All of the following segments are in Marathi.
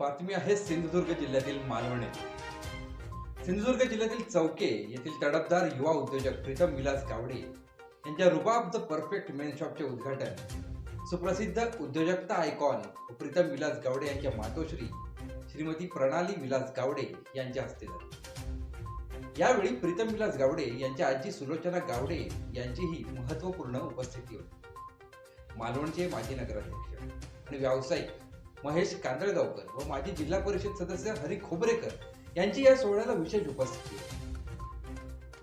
बातमी आहे सिंधुदुर्ग जिल्ह्यातील मालवणे. सिंधुदुर्ग जिल्ह्यातील चौके येथील तडफदार युवा उद्योजक प्रीतम विलास गावडे यांच्या रुबाब द परफेक्ट मेन शॉपचे उद्घाटन. सुप्रसिद्ध उद्योजकता आयकॉन प्रीतम विलास गावडे यांच्या मातोश्री श्रीमती प्रणाली विलास गावडे यांच्या हस्ते झाले. यावेळी प्रीतम विलास गावडे यांच्या आजी सुलोचना गावडे यांचीही महत्त्वपूर्ण उपस्थिती होती. मालवणचे माजी नगराध्यक्ष आणि व्यावसायिक महेश कांदळगावकर व माजी जिल्हा परिषद सदस्य हरी खोबरेकर यांची या सोहळ्याला विशेष उपस्थिती होती.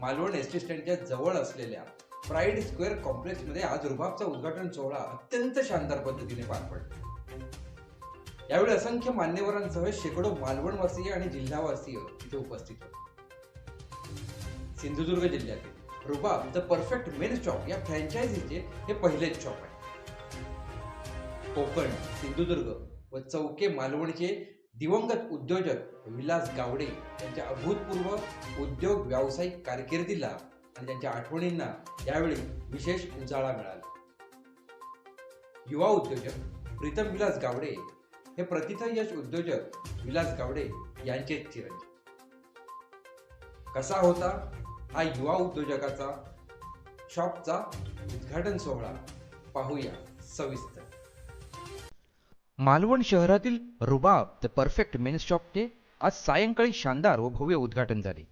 मालवण एस टी स्टँडच्या जवळ असलेल्या प्राईड स्क्वेअर कॉम्प्लेक्समध्ये आज रुबाबचा उद्घाटन सोहळा अत्यंत शानदार पद्धतीने पार पडला. यावेळी असंख्य मान्यवरांसह शेकडो मालवणवासीय आणि जिल्हावासीय तिथे उपस्थित होते. सिंधुदुर्ग जिल्ह्यातील Rubab the perfect men shop या फ्रँचायझीचे हे पहिलेच शॉप आहे. कोकण सिंधुदुर्ग व चौके मालवणचे दिवंगत उद्योजक विलास गावडे यांच्या अभूतपूर्व उद्योग व्यावसायिक कारकिर्दीला आणि त्यांच्या आठवणींना यावेळी विशेष उजाळा मिळाला. युवा उद्योजक प्रीतम विलास गावडे हे प्रतिथयश उद्योजक विलास गावडे यांचेच चिरंजीव. कसा होता हा युवा उद्योजकाचा शॉपचा उद्घाटन सोहळा पाहूया सविस्तर. मालवण शहरातील रुबाब द परफेक्ट मेन्स शॉपचे आज सायंकाळी शानदार व भव्य उद्घाटन झाले.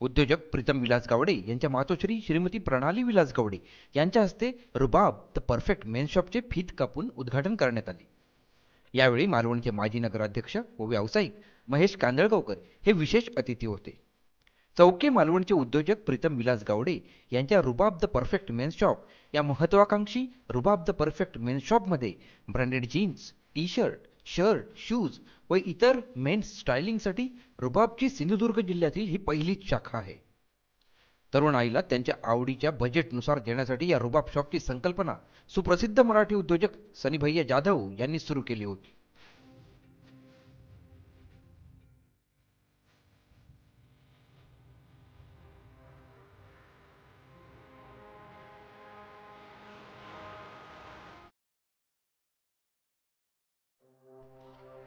उद्योजक प्रीतम विलास गावडे यांच्या मातोश्री श्रीमती प्रणाली विलास गावडे यांच्या हस्ते रुबाब द परफेक्ट मेन्स शॉपचे फीत कापून उद्घाटन करण्यात आले. यावेळी मालवणचे माजी नगराध्यक्ष व व्यावसायिक महेश कांदळगावकर हे विशेष अतिथी होते. चौके मालवणचे उद्योजक प्रीतम विलास गावडे यांच्या Rubab the perfect men's shop या महत्वाकांक्षी रुबाब द परफेक्ट मेन्स शॉपमध्ये branded jeans T shirt shirt shoes व इतर मेन्स स्टायलिंगसाठी रुबाबची सिंधुदुर्ग जिल्ह्यातील ही पहिलीच शाखा आहे. तरुण आईला त्यांच्या आवडीच्या बजेटनुसार देण्यासाठी या रुबाब शॉपची संकल्पना सुप्रसिद्ध मराठी उद्योजक सनीभैया जाधव यांनी सुरू केली होती.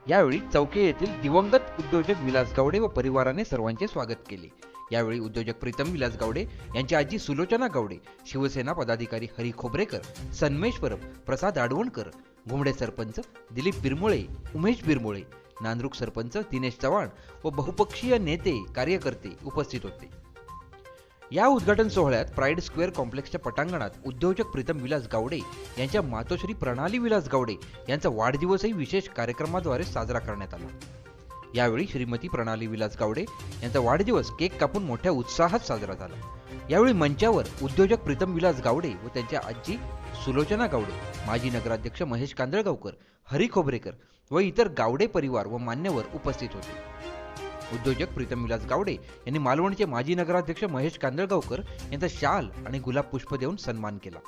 यावेळी चौके येथील दिवंगत उद्योजक विलास गावडे व परिवाराने सर्वांचे स्वागत केले. यावेळी उद्योजक प्रीतम विलास गावडे यांची आजी सुलोचना गावडे शिवसेना पदाधिकारी हरी खोबरेकर सन्मेश परब प्रसाद आडवणकर घुमडे सरपंच दिलीप बिरमुळे उमेश बिरमुळे नांद्रुक सरपंच दिनेश चव्हाण व बहुपक्षीय नेते कार्यकर्ते उपस्थित होते. या उद्घाटन सोहळ्यात प्राईड स्क्वेअर कॉम्प्लेक्सच्या पटांगणात उद्योजक प्रीतम विलास गावडे यांच्या मातोश्री प्रणाली विलास गावडे यांचा वाढदिवसही विशेष कार्यक्रमाद्वारे साजरा करण्यात आला. यावेळी श्रीमती प्रणाली विलास गावडे यांचा वाढदिवस केक कापून मोठ्या उत्साहात साजरा झाला. यावेळी मंचावर उद्योजक प्रीतम विलास गावडे व त्यांच्या आजी सुलोचना गावडे माजी नगराध्यक्ष महेश कांदळगावकर हरी खोबरेकर व इतर गावडे परिवार व मान्यवर उपस्थित होते. उद्योजक प्रीतम विलास गावडे यांनी मालवणचे माजी नगराध्यक्ष महेश कांदळगावकर यांचा शाल आणि गुलाब पुष्प देऊन सन्मान केला.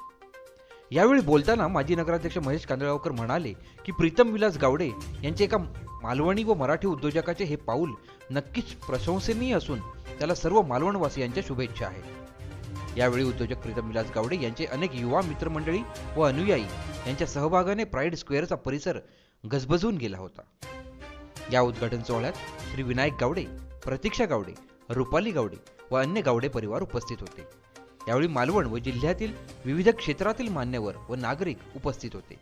यावेळी बोलताना माजी नगराध्यक्ष महेश कांदळगावकर म्हणाले की प्रीतम विलास गावडे यांचे एका मालवणी व मराठी उद्योजकाचे हे पाऊल नक्कीच प्रशंसनीय असून त्याला सर्व मालवणवासियांच्या शुभेच्छा आहेत. यावेळी उद्योजक प्रीतम विलास गावडे यांचे अनेक युवा मित्रमंडळी व अनुयायी यांच्या सहभागाने प्राईड स्क्वेअरचा परिसर गजबजून गेला होता. या उद्घाटन सोहळ्यात श्री विनायक गावडे प्रतीक्षा गावडे रुपाली गावडे व अन्य गावडे परिवार उपस्थित होते. यावेळी मालवण व जिल्ह्यातील विविध क्षेत्रातील मान्यवर व नागरिक उपस्थित होते.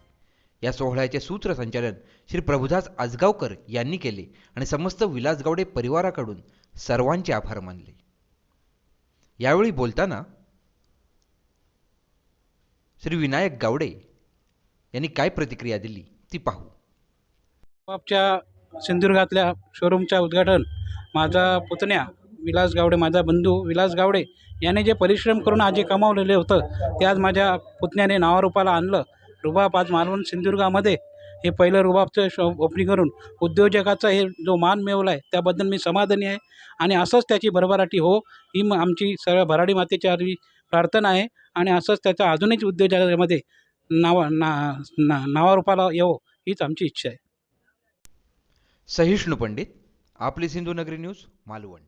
या सोहळ्याचे सूत्रसंचालन श्री प्रभुदास आजगावकर यांनी केले आणि समस्त विलास गावडे परिवाराकडून सर्वांचे आभार मानले. यावेळी बोलताना श्री विनायक गावडे यांनी काय प्रतिक्रिया दिली ती पाहू. आपच्या सिंधुदुर्गातल्या शोरूमच्या उद्घाटन माझा पुतण्या विलास गावडे माझा बंधू विलास गावडे याने जे परिश्रम करून आज जे कमावलेले होतं ते आज माझ्या पुतण्याने नावारूपाला आणलं. रुबाब आज मालवण सिंधुदुर्गामध्ये हे पहिलं रुबाबचं शो ओपनिंग करून उद्योजकाचा हे जो मान मिळवला आहे त्याबद्दल मी समाधानी आहे आणि असंच त्याची भरभराटी हो ही मग आमची सर्व भराडी मातेच्या आधी प्रार्थना आहे आणि असंच त्याचा अजूनही उद्योजकामध्ये नावा ना ना नावारूपाला येवो हीच आमची इच्छा आहे. सहिष्णू पंडित आपली सिंधू नगरी न्यूज मालवण.